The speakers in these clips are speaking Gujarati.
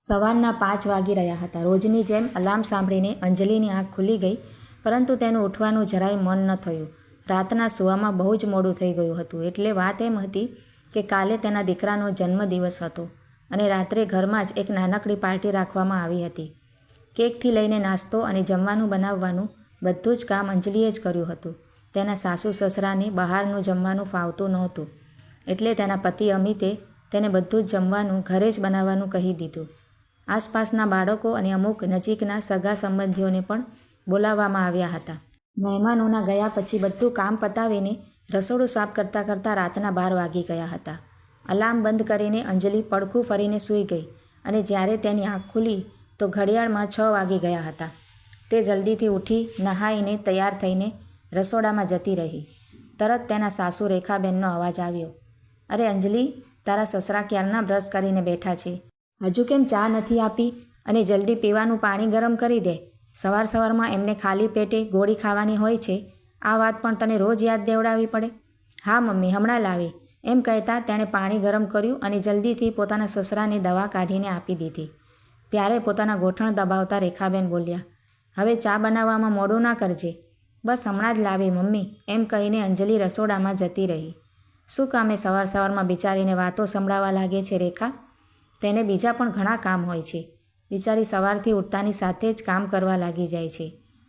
સવારના પાંચ વાગી રહ્યા હતા. રોજની જેમ અલાર્મ સાંભળીને અંજલિની આંખ ખુલી ગઈ, પરંતુ તેનું ઉઠવાનું જરાય મન ન થયું. રાતના સૂવામાં બહુ જ મોડું થઈ ગયું હતું. એટલે વાત એમ હતી કે કાલે તેના દીકરાનો જન્મદિવસ હતો અને રાત્રે ઘરમાં જ એક નાનકડી પાર્ટી રાખવામાં આવી હતી. કેકથી લઈને નાસ્તો અને જમવાનું બનાવવાનું બધું જ કામ અંજલિએ જ કર્યું હતું. તેના સાસુ સસરાને બહારનું જમવાનું ફાવતું નહોતું. એટલે તેના પતિ અમિતે તેને બધું જ જમવાનું ઘરે જ બનાવવાનું કહી દીધું. આસપાસના બાળકો અને અમુક નજીકના સગા સંબંધીઓને પણ બોલાવવામાં આવ્યા હતા. મહેમાનોના ગયા પછી બધું કામ પતાવીને રસોડું સાફ કરતાં કરતાં રાતના બાર વાગી ગયા હતા. અલાર્મ બંધ કરીને અંજલિ પડખું ફરીને સૂઈ ગઈ અને જ્યારે તેની આંખ ખુલી તો ઘડિયાળમાં છ વાગી ગયા હતા. તે જલ્દીથી ઉઠી નહાઈને તૈયાર થઈને રસોડામાં જતી રહી. તરત તેના સાસુ રેખાબેનનો અવાજ આવ્યો, અરે અંજલિ, તારા સસરા ક્યારના બ્રશ કરીને બેઠા છે? હજુ કેમ ચા નથી આપી? અને જલ્દી પીવાનું પાણી ગરમ કરી દે. સવાર સવારમાં એમને ખાલી પેટે ગોળી ખાવાની હોય છે. આ વાત પણ તને રોજ યાદ દેવડાવવી પડે? હા, મમ્મી, હમણાં લાવી. એમ કહેતા તેણે પાણી ગરમ કર્યું અને જલ્દીથી પોતાના સસરાને દવા કાઢીને આપી દીધી. ત્યારે પોતાના ગોઠણ દબાવતા રેખાબેન બોલ્યા, હવે ચા બનાવવામાં મોડું ના કરજે. બસ, હમણાં જ લાવી, મમ્મી, એમ કહીને અંજલિ રસોડામાં જતી રહી. શું કામે સવાર સવારમાં બિચારીને વાતો સંભળાવા લાગે છે, રેખા? તેને બીજા પણ ઘણા કામ હોય છે. બિચારી સવારથી ઉઠતાની સાથે જ કામ કરવા લાગી જાય છે.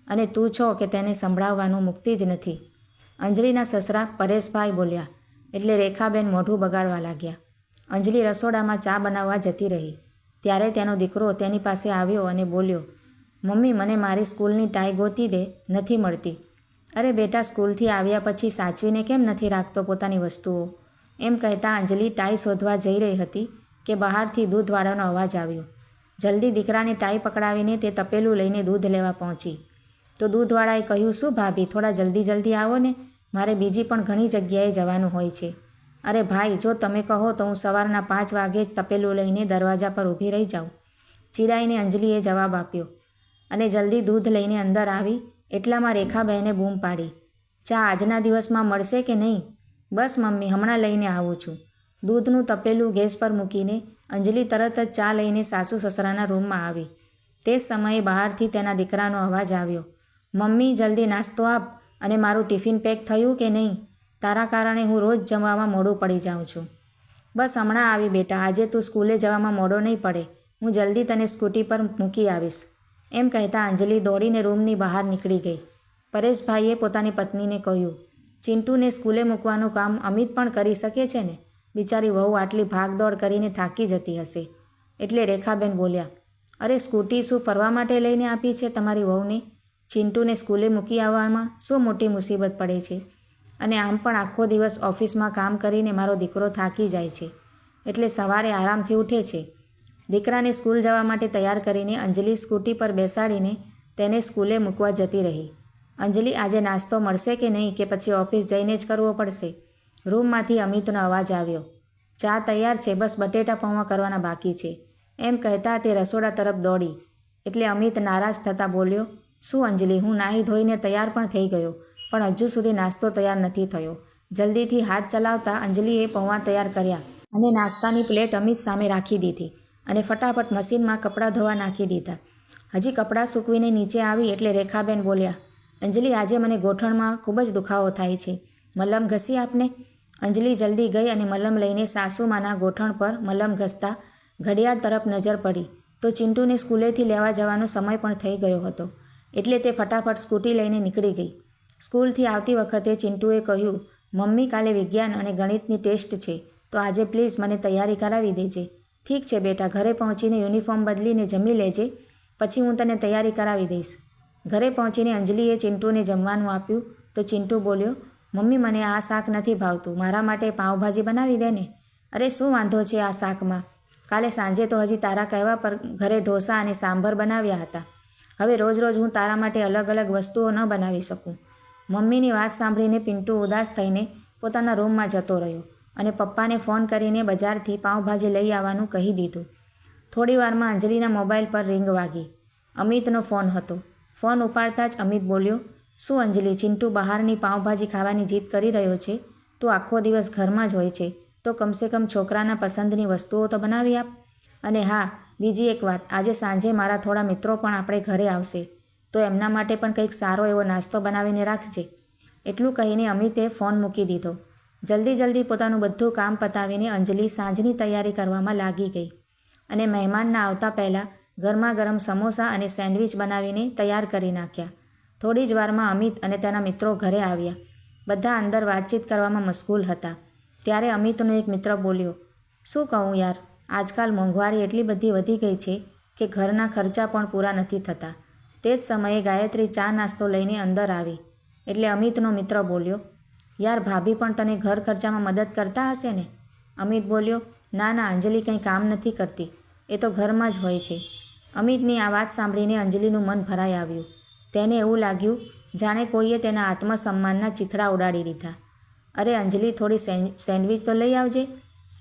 અને તું છો કે તેને સંભળાવવાનું મુક્તિ જ નથી. અંજલિના સસરા પરેશભાઈ બોલ્યા, એટલે રેખાબેન મોઢું બગાડવા લાગ્યા. અંજલિ રસોડામાં ચા બનાવવા જતી રહી. ત્યારે તેનો દીકરો તેની પાસે આવ્યો અને બોલ્યો, મમ્મી, મને મારી સ્કૂલની ટાઈ ગોતી દે, નથી મળતી. અરે બેટા, સ્કૂલથી આવ્યા પછી સાચવીને કેમ નથી રાખતો પોતાની વસ્તુઓ? એમ કહેતા અંજલિ ટાઈ શોધવા જઈ રહી હતી. કે બહારથી દૂધવાળાનો અવાજ આવ્યો. જલ્દી દીકરાને ટાઈ પકડાવીને તે તપેલું લઈને દૂધ લેવા પહોંચી. તો દૂધવાળાએ કહ્યું, શું ભાભી, થોડા જલ્દી જલ્દી આવો ને? મારે બીજી પણ ઘણી જગ્યાએ જવાનું હોય છે. અરે ભાઈ, જો તમે કહો તો હું સવારના પાંચ વાગે જ તપેલું લઈને દરવાજા પર ઊભી રહી જાઉં. ચીડાઈને અંજલિએ જવાબ આપ્યો, અને જલ્દી દૂધ લઈને અંદર આવી, એટલામાં રેખાબહેને બૂમ પાડી. ચા આજના દિવસમાં મળશે કે નહીં? બસ મમ્મી, હમણાં લઈને આવું છું. દૂધનું તપેલું ગેસ પર મૂકીને અંજલિ તરત જ ચા લઈને સાસુ સસરાના રૂમમાં આવી. તે જ સમયે બહારથી તેના દીકરાનો અવાજ આવ્યો. મમ્મી, જલ્દી નાસ્તો આપ અને મારું ટિફિન પેક થયું કે નહીં? તારા કારણે હું રોજ જમવામાં મોડું પડી જાઉં છું. બસ, હમણાં આવી બેટા. આજે તું સ્કૂલે જવામાં મોડો નહીં પડે. હું જલ્દી તને સ્કૂટી પર મૂકી આવીશ. એમ કહેતા અંજલિ દોડીને રૂમની બહાર નીકળી ગઈ. પરેશભાઈએ પોતાની પત્નીને કહ્યું, ચિંટુને સ્કૂલે મૂકવાનું કામ અમિત પણ કરી શકે છે ને? બિચારી વહુ આટલી ભાગદોડ કરીને થાકી જતી હશે. એટલે રેખાબેન બોલ્યા, અરે સ્કૂટી શું ફરવા માટે લઈને આપી છે તમારી વહુને? ચિંટુને સ્કૂલે મૂકી આવવામાં શું મોટી મુસીબત પડે છે? અને આમ પણ આખો દિવસ ઓફિસમાં કામ કરીને મારો દીકરો થાકી જાય છે. એટલે સવારે આરામથી ઉઠે છે. દીકરાને સ્કૂલ જવા માટે તૈયાર કરીને અંજલિ સ્કૂટી પર બેસાડીને તેને સ્કૂલે મૂકવા જતી રહી. અંજલિ, આજે નાસ્તો મળશે કે નહીં? કે પછી ઓફિસ જઈને જ કરવો પડશે? રૂમમાંથી અમિતનો અવાજ આવ્યો, ચા તૈયાર છે, બસ બટેટા પૌવા કરવાના બાકી છે. એમ કહેતા તે રસોડા તરફ દોડી, એટલે અમિત નારાજ થતાં બોલ્યો, શું અંજલિ, હું નાહી ધોઈને તૈયાર પણ થઈ ગયો, પણ હજુ સુધી નાસ્તો તૈયાર નથી થયો. જલ્દીથી હાથ ચલાવતા અંજલિએ પૌવા તૈયાર કર્યા અને નાસ્તાની પ્લેટ અમિત સામે રાખી દીધી અને ફટાફટ મશીનમાં કપડાં ધોવા નાખી દીધા. હજી કપડાં સૂકવીને નીચે આવી એટલે રેખાબેન બોલ્યા, અંજલિ, આજે મને ગોઠણમાં ખૂબ જ દુખાવો થાય છે. મલમ ઘસી આપને? અંજલિ જલ્દી ગઈ અને મલમ લઈને સાસુમાના ગોઠણ પર મલમ ઘસતા ઘડિયાળ તરફ નજર પડી. તો ચિંટુને સ્કૂલેથી લેવા જવાનો સમય પણ થઈ ગયો હતો. એટલે તે ફટાફટ સ્કૂટી લઈને નીકળી ગઈ. સ્કૂલથી આવતી વખતે ચિંટુએ કહ્યું, મમ્મી કાલે વિજ્ઞાન અને ગણિતની ટેસ્ટ છે, તો આજે પ્લીઝ મને તૈયારી કરાવી દેજે. ઠીક છે બેટા, ઘરે પહોંચીને યુનિફોર્મ બદલીને જમી લેજે, પછી હું તને તૈયારી કરાવી દઈશ. ઘરે પહોંચીને અંજલિએ ચિંટુને જમવાનું આપ્યું. તો ચિંટુ બોલ્યો મમ્મી, મને આ શાક નથી ભાવતું. મારા માટે પાઉંભાજી બનાવી દે ને. અરે, શું વાંધો છે આ શાકમાં? કાલે સાંજે તો હજી તારા કહેવા પર ઘરે ઢોસા અને સાંભર બનાવ્યા હતા. હવે રોજ રોજ હું તારા માટે અલગ અલગ વસ્તુઓ ન બનાવી શકું. મમ્મીની વાત સાંભળીને પિન્ટુ ઉદાસ થઈને પોતાના રૂમમાં જતો રહ્યો અને પપ્પાને ફોન કરીને બજારથી પાઉંભાજી લઈ આવવાનું કહી દીધું. થોડી વારમાં અંજલિના મોબાઈલ પર રિંગ વાગી. અમિતનો ફોન હતો. ફોન ઉપાડતા જ અમિત બોલ્યો શું અંજલિ, ચિંટુ બહારની પાઉંભાજી ખાવાની જીદ કરી રહ્યો છે? તું આખો દિવસ ઘરમાં જ હોય છે. તો કમસે કમ છોકરાના પસંદની વસ્તુઓ તો બનાવી આપ. અને હા, બીજી એક વાત. આજે સાંજે મારા થોડા મિત્રો પણ આપણે ઘરે આવશે. તો એમના માટે પણ કંઈક સારો એવો નાસ્તો બનાવીને રાખજે. એટલું કહીને અમિતે ફોન મૂકી દીધો. જલ્દી જલ્દી પોતાનું બધું કામ પતાવીને અંજલિ સાંજની તૈયારી કરવામાં લાગી ગઈ. અને મહેમાનના આવતા પહેલાં ગરમા ગરમ સમોસા અને સેન્ડવિચ બનાવીને તૈયાર કરી નાખ્યા. થોડી જ વારમાં અમિત અને તેના મિત્રો ઘરે આવ્યા. બધા અંદર વાતચીત કરવામાં મશગુલ હતા. ત્યારે અમિતનો એક મિત્ર બોલ્યો, શું કહું યાર, આજકાલ મોંઘવારી એટલી બધી વધી ગઈ છે કે ઘરના ખર્ચા પણ પૂરા નથી થતા. તે જ સમયે ગાયત્રી ચા નાસ્તો લઈને અંદર આવી. એટલે અમિતનો મિત્ર બોલ્યો, યાર, ભાભી પણ તને ઘર ખર્ચામાં મદદ કરતા હશે ને? અમિત બોલ્યો, ના ના, અંજલિ કંઈ કામ નથી કરતી. એ તો ઘરમાં જ હોય છે. અમિતની આ વાત સાંભળીને અંજલિનું મન ભરાઈ આવ્યું. તેને એવું લાગ્યું, જાણે કોઈએ તેના આત્મસન્માનના ચીથડા ઉડાડી દીધા. અરે અંજલિ, થોડી સેન્ડ સેન્ડવિચ તો લઈ આવજે.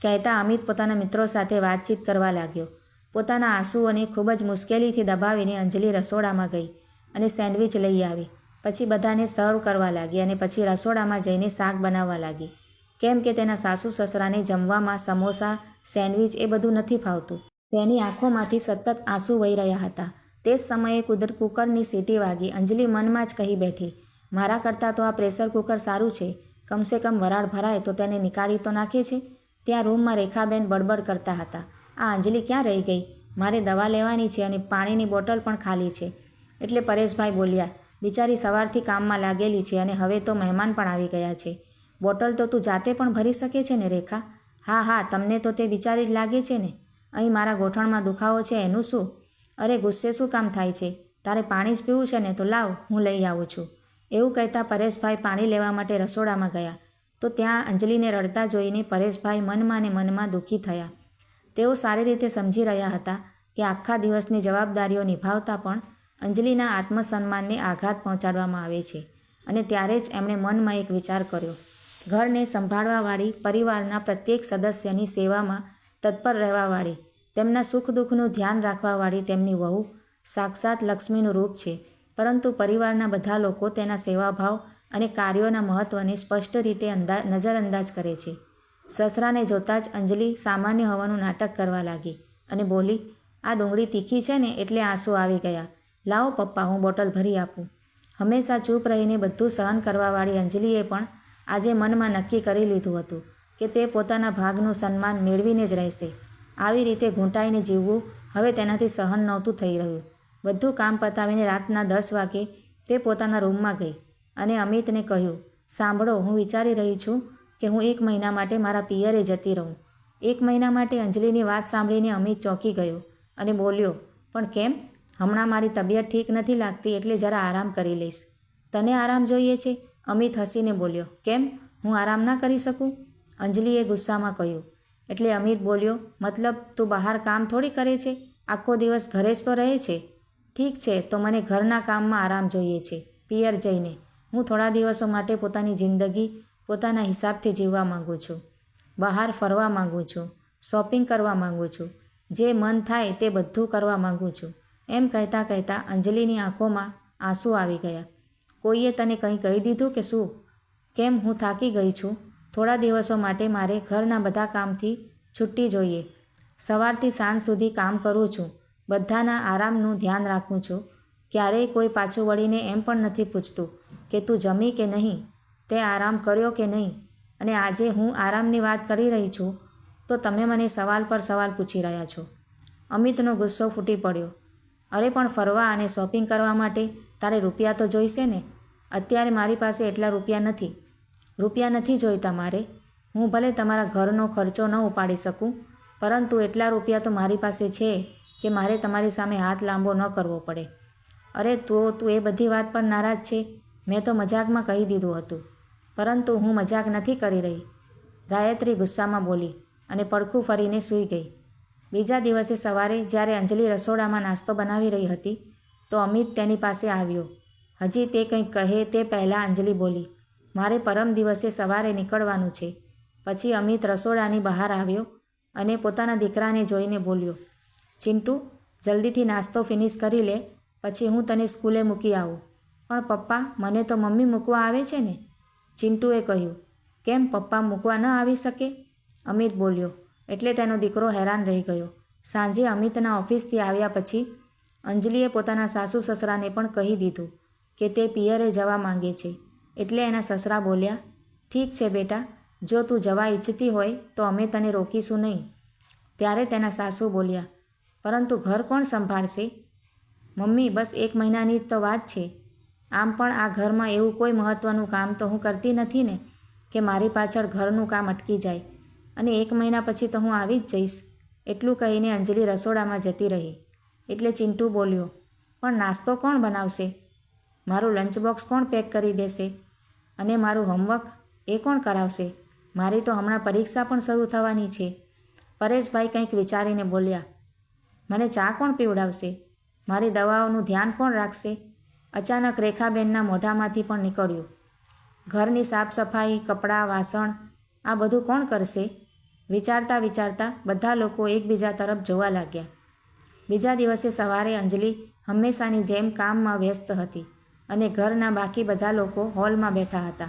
કહેતા અમિત પોતાના મિત્રો સાથે વાતચીત કરવા લાગ્યો. પોતાના આંસુઓને ખૂબ જ મુશ્કેલીથી દબાવીને અંજલિ રસોડામાં ગઈ અને સેન્ડવિચ લઈ આવી. પછી બધાને સર્વ કરવા લાગી અને પછી રસોડામાં જઈને શાક બનાવવા લાગી. કેમ કે તેના સાસુ સસરાને જમવામાં સમોસા, સેન્ડવિચ એ બધું નથી ફાવતું. તેની આંખોમાંથી સતત આંસુ વહી રહ્યા હતા. તે જ સમયે કુદર કુકરની સીટી વાગી. અંજલિ મનમાં જ કહી બેઠી, મારા કરતાં તો આ પ્રેશર કુકર સારું છે. કમસે કમ વરાળ ભરાય તો તેને નીકાળી તો નાખે છે. ત્યાં રૂમમાં રેખાબેન બડબડ કરતા હતા. આ અંજલિ ક્યાં રહી ગઈ? મારે દવા લેવાની છે અને પાણીની બોટલ પણ ખાલી છે. એટલે પરેશભાઈ બોલ્યા, બિચારી સવારથી કામમાં લાગેલી છે અને હવે તો મહેમાન પણ આવી ગયા છે. બોટલ તો તું જાતે પણ ભરી શકે છે ને, રેખા? હા હા, તમને તો તે વિચારી જ લાગે છે ને. અહીં મારા ગોઠણમાં દુખાવો છે, એનું શું? અરે ગુસ્સે શું કામ થાય છે? તારે પાણી જ પીવું છે ને તો લાવ, હું લઈ આવું છું. એવું કહેતા પરેશભાઈ પાણી લેવા માટે રસોડામાં ગયા. તો ત્યાં અંજલિને રડતા જોઈને પરેશભાઈ મનમાં ને મનમાં દુઃખી થયા. તેઓ સારી રીતે સમજી રહ્યા હતા કે આખા દિવસની જવાબદારીઓ નિભાવતા પણ અંજલિના આત્મસન્માનને આઘાત પહોંચાડવામાં આવે છે અને ત્યારે જ એમણે મનમાં એક વિચાર કર્યો. ઘરને સંભાળવાવાળી પરિવારના પ્રત્યેક સદસ્યની સેવામાં તત્પર રહેવાવાળી તેમના સુખ દુઃખનું ધ્યાન રાખવાવાળી તેમની વહુ સાક્ષાત લક્ષ્મીનું રૂપ છે. પરંતુ પરિવારના બધા લોકો તેના સેવાભાવ અને કાર્યોના મહત્ત્વને સ્પષ્ટ રીતે અંદા, નજરઅંદાજ કરે છે. સસરાને જોતાં જ અંજલિ સામાન્ય હોવાનું નાટક કરવા લાગી અને બોલી, આ ડુંગળી તીખી છે ને એટલે આંસુ આવી ગયા. લાવો પપ્પા, હું બોટલ ભરી આપું. હંમેશા ચૂપ રહીને બધું સહન કરવાવાળી અંજલિએ પણ આજે મનમાં નક્કી કરી લીધું હતું કે તે પોતાના ભાગનું સન્માન મેળવીને જ રહેશે. આવી રીતે ઘૂંટાઈને જીવવું હવે તેનાથી સહન નહોતું થઈ રહ્યું. બધું કામ પતાવીને રાતના દસ વાગે તે પોતાના રૂમમાં ગઈ અને અમિતને કહ્યું, સાંભળો, હું વિચારી રહી છું કે હું એક મહિના માટે મારા પિયરે જતી રહું. એક મહિના માટે અંજલિની વાત સાંભળીને અમિત ચોંકી ગયો અને બોલ્યો, પણ કેમ? હમણાં મારી તબિયત ઠીક નથી લાગતી એટલે જરા આરામ કરી લઈશ. તને આરામ જોઈએ છે? અમિત હસીને બોલ્યો, કેમ? હું આરામ ના કરી શકું? અંજલિએ ગુસ્સામાં કહ્યું એટલે અમિત બોલ્યો, મતલબ તું બહાર કામ થોડી કરે છે? આખો દિવસ ઘરે જ તો રહે છે? ઠીક છે, તો મને ઘરના કામમાં આરામ જોઈએ છે. પિયર જઈને, હું થોડા દિવસો માટે પોતાની જિંદગી પોતાના હિસાબથી જીવવા માગું છું. બહાર ફરવા માગું છું. શોપિંગ કરવા માગું છું. જે મન થાય તે બધું કરવા માગું છું. એમ કહેતા કહેતા અંજલિની આંખોમાં આંસુ આવી ગયા. કોઈએ તને કંઈ કહી દીધું કે શું? કેમ હું થાકી ગઈ છું? થોડા દિવસો માટે મારે ઘરના બધા કામથી છુટ્ટી જોઈએ. સવારથી સાંજ સુધી કામ કરું છું. બધાના આરામનું ધ્યાન રાખું છું. ક્યારેય કોઈ પાછું વળીને એમ પણ નથી પૂછતું કે તું જમી કે નહીં? તે આરામ કર્યો કે નહીં? અને આજે હું આરામની વાત કરી રહી છું, તો તમે મને સવાલ પર સવાલ પૂછી રહ્યા છો. અમિતનો ગુસ્સો ફૂટી પડ્યો. અરે પણ ફરવા અને શોપિંગ કરવા માટે તારે રૂપિયા તો જોઈશે ને? અત્યારે મારી પાસે એટલા રૂપિયા નથી. રૂપિયા નથી જોઈતા મારે. હું ભલે તમારા ઘરનો ખર્ચો ન ઉપાડી શકું, પરંતુ એટલા રૂપિયા તો મારી પાસે છે કે મારે તમારી સામે હાથ લાંબો ન કરવો પડે. અરે તો, તું એ બધી વાત પર નારાજ છે. મેં તો મજાકમાં કહી દીધું હતું. પરંતુ હું મજાક નથી કરી રહી. ગાયત્રી ગુસ્સામાં બોલી અને પડખું ફરીને સૂઈ ગઈ. બીજા દિવસે સવારે જ્યારે અંજલિ રસોડામાં નાસ્તો બનાવી રહી હતી, તો અમિત તેની પાસે આવ્યો. હજી તે કંઈક કહે તે પહેલાં અંજલિ બોલી મારે પરમ દિવસે સવારે નીકળવાનું છે. પછી અમિત રસોડાની બહાર આવ્યો અને પોતાના દીકરાને જોઈને બોલ્યો, ચિંટુ, જલ્દીથી નાસ્તો ફિનિશ કરી લે, પછી હું તને સ્કૂલે મૂકી આવું. પણ પપ્પા, મને તો મમ્મી મૂકવા આવે છે ને? ચિંટુએ કહ્યું, કેમ પપ્પા મૂકવા ન આવી શકે? અમિત બોલ્યો, એટલે તેનો દીકરો હેરાન રહી ગયો. સાંજે અમિતના ઓફિસથી આવ્યા પછી અંજલિએ પોતાના સાસુ સસરાને પણ કહી દીધું કે તે પિયરે જવા માંગે છે. એટલે એના સસરા બોલ્યા, ઠીક છે બેટા, જો તું જવા ઈચ્છતી હોય તો અમે તને રોકીશું નહીં. ત્યારે તેના સાસુ બોલ્યા, પરંતુ ઘર કોણ સંભાળશે? મમ્મી, બસ એક મહિનાની જ તો વાત છે. આમ પણ આ ઘરમાં એવું કોઈ મહત્ત્વનું કામ તો હું કરતી નથી ને, કે મારી પાછળ ઘરનું કામ અટકી જાય અને એક મહિના પછી તો હું આવી જ જઈશ. એટલું કહીને અંજલિ રસોડામાં જતી રહી. એટલે ચિંટુ બોલ્યો, પણ નાસ્તો કોણ બનાવશે? મારું લંચ બોક્સ કોણ પેક કરી દેશે? અને મારું હોમવર્ક એ કોણ કરાવશે? મારી તો હમણાં પરીક્ષા પણ શરૂ થવાની છે. પરેશભાઈ કંઈક વિચારીને બોલ્યા, મને ચા કોણ પીવડાવશે? મારી દવાઓનું ધ્યાન કોણ રાખશે? અચાનક રેખાબેનના મોઢામાંથી પણ નીકળ્યું. ઘરની સાફ સફાઈ કપડાં, વાસણ, આ બધું કોણ કરશે? વિચારતા વિચારતા બધા લોકો એકબીજા તરફ જોવા લાગ્યા. બીજા દિવસે સવારે અંજલિ હંમેશાની જેમ કામમાં વ્યસ્ત હતી. અને ઘરના બાકી બધા લોકો હોલમાં બેઠા હતા.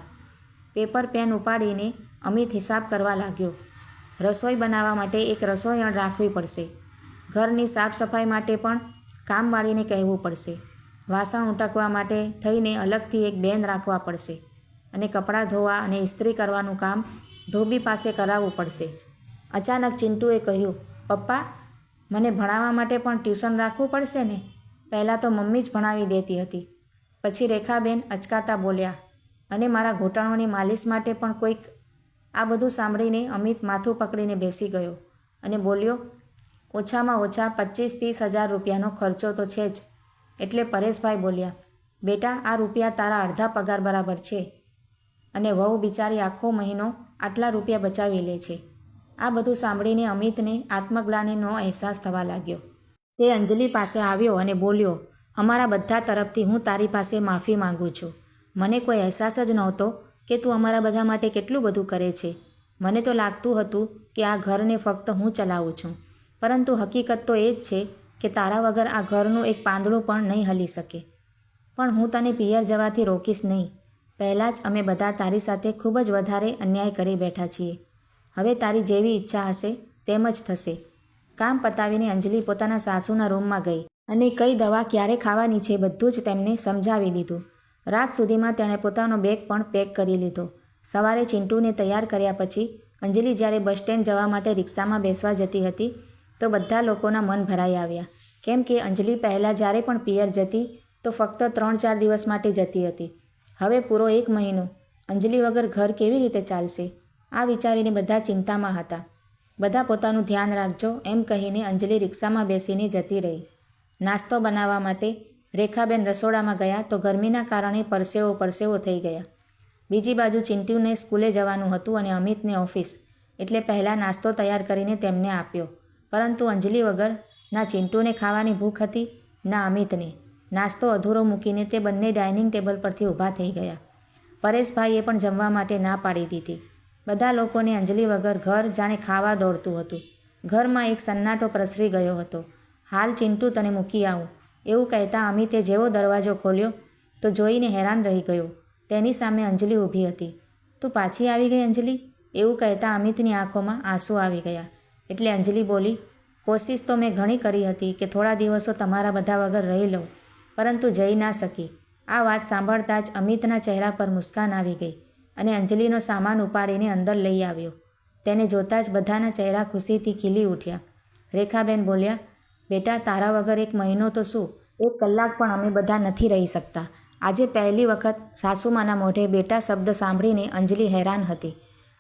પેપર પેન ઉપાડીને અમિત હિસાબ કરવા લાગ્યો. રસોઈ બનાવવા માટે એક રસોઈયણ રાખવી પડશે. ઘરની સાફ સફાઈ માટે પણ કામવાળીને કહેવું પડશે. વાસણ ઉટકવા માટે થઈને અલગથી એક બેન રાખવા પડશે અને કપડાં ધોવા અને ઇસ્ત્રી કરવાનું કામ ધોબી પાસે કરાવવું પડશે. અચાનક ચિંટુએ કહ્યું, પપ્પા, મને ભણાવવા માટે પણ ટ્યુશન રાખવું પડશે ને? પહેલાં તો મમ્મી જ ભણાવી દેતી હતી. પછી રેખાબેન અચકાતા બોલ્યા, અને મારા ઘૂંટણોની માલિશ માટે પણ કોઈક આ બધું સાંભળીને અમિત માથું પકડીને બેસી ગયો અને બોલ્યો, ઓછામાં ઓછા પચીસ ત્રીસ હજાર રૂપિયાનો ખર્ચો તો છે જ. એટલે પરેશભાઈ બોલ્યા, બેટા, આ રૂપિયા તારા અડધા પગાર બરાબર છે અને વહુ બિચારી આખો મહિનો આટલા રૂપિયા બચાવી લે છે. આ બધું સાંભળીને અમિતને આત્મગ્લાનીનો અહેસાસ થવા લાગ્યો. તે અંજલિ પાસે આવ્યો અને બોલ્યો અમારા બધા તરફથી હું તારી પાસે માફી માગું છું. મને કોઈ અહેસાસ જ નહોતો કે તું અમારા બધા માટે કેટલું બધું કરે છે. મને તો લાગતું હતું કે આ ઘરને ફક્ત હું ચલાવું છું. પરંતુ હકીકત તો એ જ છે કે તારા વગર આ ઘરનું એક પાંદડું પણ નહીં હલી શકે. પણ હું તને પિયર જવાથી રોકીશ નહીં. પહેલાં જ અમે બધા તારી સાથે ખૂબ જ વધારે અન્યાય કરી બેઠા છીએ. હવે તારી જેવી ઈચ્છા હશે તેમ જ થશે. કામ પતાવીને અંજલિ પોતાના સાસુના રૂમમાં ગઈ. અને કઈ દવા ક્યારે ખાવાની છે બધું જ તેમને સમજાવી દીધું રાત સુધીમાં તેણે પોતાનો બેગ પણ પેક કરી લીધો. સવારે ચિંટુને તૈયાર કર્યા પછી અંજલિ જ્યારે બસ સ્ટેન્ડ જવા માટે રિક્ષામાં બેસવા જતી હતી, તો બધા લોકોના મન ભરાઈ આવ્યા. કેમ કે અંજલિ પહેલાં જ્યારે પણ પિયર જતી, તો ફક્ત ત્રણ ચાર દિવસ માટે જતી હતી. હવે પૂરો એક મહિનો. અંજલિ વગર ઘર કેવી રીતે ચાલશે? આ વિચારીને બધા ચિંતામાં હતા. બધા પોતાનું ધ્યાન રાખજો એમ કહીને અંજલિ રિક્ષામાં બેસીને જતી રહી. નાસ્તો બનાવવા માટે રેખાબેન રસોડામાં ગયા તો ગરમીના કારણે પરસેવો પરસેવો થઈ ગયા. બીજી બાજુ ચિંટુને સ્કૂલે જવાનું હતું અને અમિતને ઓફિસ, એટલે પહેલાં નાસ્તો તૈયાર કરીને તેમને આપ્યો. પરંતુ અંજલિ વગર ના ચિંટુને ખાવાની ભૂખ હતી, ના અમિતને. નાસ્તો અધૂરો મૂકીને તે બંને ડાઇનિંગ ટેબલ પરથી ઊભા થઈ ગયા. પરેશભાઈએ પણ જમવા માટે ના પાડી દીધી. બધા લોકોને અંજલિ વગર ઘર જાણે ખાવા દોડતું હતું. ઘરમાં એક સન્નાટો પ્રસરી ગયો હતો. હાલ ચિંટુ તને મૂકી આવું. એવું કહેતા અમિતે જેવો દરવાજો ખોલ્યો તો જોઈને હેરાન રહી ગયો. તેની સામે અંજલિ ઊભી હતી. તું પાછી આવી ગઈ અંજલિ? એવું કહેતા અમિતની આંખોમાં આંસુ આવી ગયા. એટલે અંજલિ બોલી, કોશિશ તો મેં ઘણી કરી હતી કે થોડા દિવસો તમારા બધા વગર રહી લઉં, પરંતુ જઈ ના શકી. આ વાત સાંભળતા જ અમિતના ચહેરા પર મુસ્કાન આવી ગઈ અને અંજલિનો સામાન ઉપાડીને અંદર લઈ આવ્યો. તેને જોતાં જ બધાના ચહેરા ખુશીથી ખીલી ઉઠ્યા. રેખાબેન બોલ્યા બેટા, તારા વગર એક મહિનો તો શું? એક કલાક પણ અમે બધા નથી રહી શકતા. આજે પહેલી વખત સાસુમાના મોઢે બેટા શબ્દ સાંભળીને અંજલિ હેરાન હતી.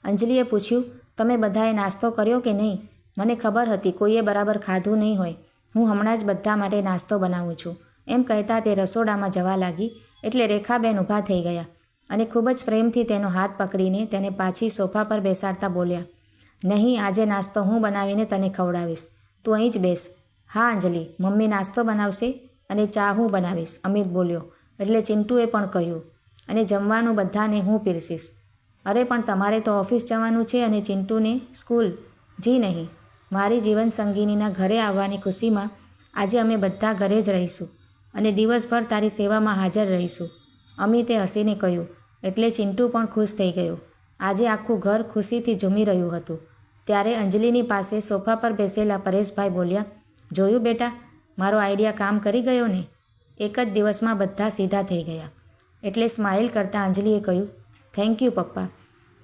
અંજલિએ પૂછ્યું, તમે બધાએ નાસ્તો કર્યો કે નહીં? મને ખબર હતી કોઈએ બરાબર ખાધું નહીં હોય. હું હમણાં જ બધા માટે નાસ્તો બનાવું છું. એમ કહેતા તે રસોડામાં જવા લાગી, એટલે રેખાબેન ઊભા થઈ ગયા અને ખૂબ જ પ્રેમથી તેનો હાથ પકડીને તેને પાછી સોફા પર બેસાડતા બોલ્યા, નહીં, આજે નાસ્તો હું બનાવીને તને ખવડાવીશ. તું અહીં જ બેસ. હા, અંજલિ, મમ્મી નાસ્તો બનાવશે અને ચા હું બનાવીશ, અમિત બોલ્યો. એટલે ચિંટુએ પણ કહ્યું, અને જમવાનું બધાને હું પીરસીશ. અરે, પણ તમારે તો ઓફિસ જવાનું છે અને ચિંટુને સ્કૂલ. જી નહીં. મારી જીવનસંગીનીના ઘરે આવવાની ખુશીમાં આજે અમે બધા ઘરે જ રહીશું અને દિવસભર તારી સેવામાં હાજર રહીશું. અમિતે હસીને કહ્યું, એટલે ચિંટુ પણ ખુશ થઈ ગયો. આજે આખું ઘર ખુશીથી ઝૂમી રહ્યું હતું. ત્યારે અંજલિની પાસે સોફા પર બેસેલા પરેશભાઈ બોલ્યા જોયું બેટા, મારો આઈડિયા કામ કરી ગયો ને? એક જ દિવસમાં બધા સીધા થઈ ગયા. એટલે સ્માઇલ કરતાં અંજલિએ કહ્યું થેન્ક યુ પપ્પા.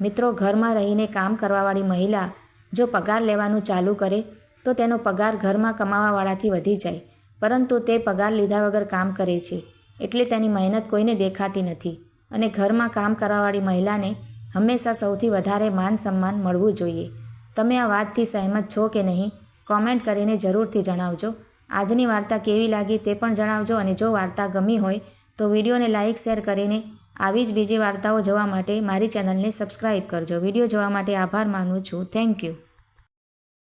મિત્રો ઘરમાં રહીને કામ કરવાવાળી મહિલા જો પગાર લેવાનું ચાલુ કરે, તો તેનો પગાર ઘરમાં કમાવાવાળાથી વધી જાય. પરંતુ તે પગાર લીધા વગર કામ કરે છે. એટલે તેની મહેનત કોઈને દેખાતી નથી. અને ઘરમાં કામ કરવાવાળી મહિલાને હંમેશા સૌથી વધારે માન સન્માન મળવું જોઈએ. તમે આ વાતથી સહેમત છો કે નહીં? કોમેન્ટ કરીને જરૂરથી જણાવજો. આજની વાર્તા કેવી લાગી તે પણ જણાવજો અને જો વાર્તા ગમી હોય તો વિડીયોને લાઇક શેર કરીને આવી જ બીજી વાર્તાઓ જોવા માટે મારી ચેનલને સબસ્ક્રાઈબ કરજો. વીડિયો જોવા માટે આભાર માનું છું. Thank you.